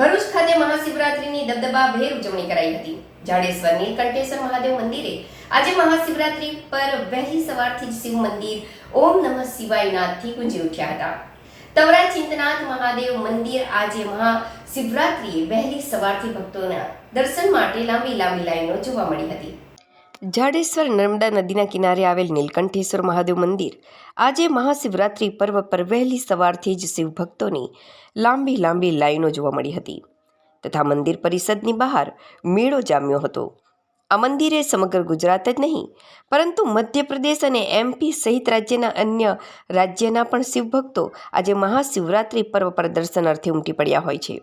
ભરૂચ ખાતે મહાશિવરાત્રીની દબદબાભેર ઉજવણી કરાઈ હતી. જાડેશ્વર, નીલકંઠેશ્વર મહાદેવ મંદિરે આજે મહાશિવરાત્રી પર વહેલી સવારથી જ શિવ મંદિર ઓમ નમઃ શિવાય નાદથી ગુંજી ઉઠ્યા હતા. તવરા ચિંતનાથ મહાદેવ મંદિર આજે મહાશિવરાત્રીએ વહેલી સવારથી ભક્તોના દર્શન માટે લાંબી લાંબી લાઈનો જોવા મળી હતી. જાડેશ્વર નર્મદા નદીના કિનારે આવેલ નીલકંઠેશ્વર મહાદેવ મંદિર. આજે મહાશિવરાત્રિ પર્વ પર વહેલી સવારથી જ શિવભક્તોની લાંબી લાંબી લાઈનો જોવા મળી હતી તથા મંદિર પરિષદની બહાર મેળો જામ્યો હતો. આ મંદિરે સમગ્ર ગુજરાત જ નહીં, પરંતુ મધ્યપ્રદેશ અને એમપી સહિત રાજ્યના અન્ય રાજ્યના પણ શિવભક્તો આજે મહાશિવરાત્રિ પર્વ પર દર્શનાર્થે ઉમટી પડ્યા હોય છે.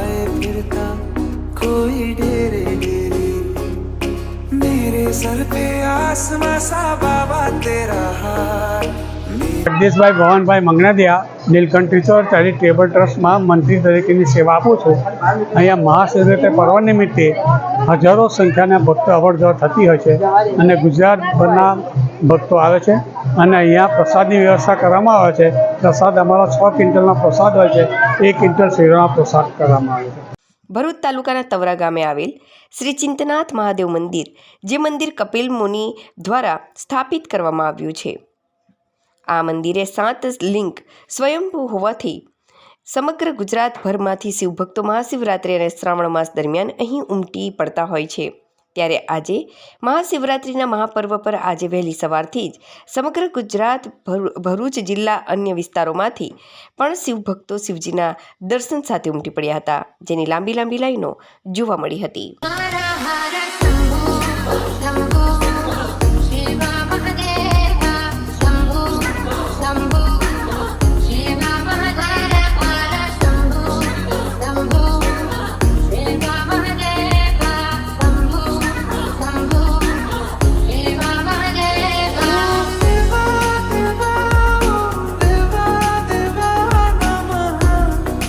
कोई डेरे डेरे मेरे सर पे आसमां सा बाबा तेरा हाथ જગદીશભાઈ ભવનભાઈ મંગનાદિયા નીલકંઠ રિસોર્ટ ચેરિટેબલ ટ્રસ્ટમાં મંત્રી તરીકેની સેવા આપું છું અહીંયા મહાશિવરાત્રિ પર્વ નિમિત્તે હજારો સંખ્યાના ભક્તો અવરજવર થતી હોય છે અને ગુજરાતભરના ભક્તો આવે છે અને અહીંયા પ્રસાદની વ્યવસ્થા કરવામાં આવે છે પ્રસાદ અમારો છ ક્વિન્ટલનો પ્રસાદ હોય છે એક ક્વિન્ટલ શેરવાનો પ્રસાદ કરવામાં આવે છે ભરૂચ તાલુકાના તવરા ગામે આવેલ શ્રી ચિંતનાથ મહાદેવ મંદિર, જે મંદિર કપિલ મુનિ દ્વારા સ્થાપિત કરવામાં આવ્યું છે. આ મંદિરે સાત લિંક સ્વયંભૂ હોવાથી સમગ્ર ગુજરાતભરમાંથી શિવભક્તો મહાશિવરાત્રિ અને શ્રાવણ માસ દરમિયાન અહીં ઉમટી પડતા હોય છે. ત્યારે આજે મહાશિવરાત્રિના મહાપર્વ પર આજે વહેલી સવારથી જ સમગ્ર ગુજરાત ભરૂ- ભરૂચ જિલ્લા અન્ય વિસ્તારોમાંથી પણ શિવભક્તો શિવજીના દર્શન સાથે ઉમટી પડ્યા હતા, જેની લાંબી લાંબી લાઈનો જોવા મળી હતી.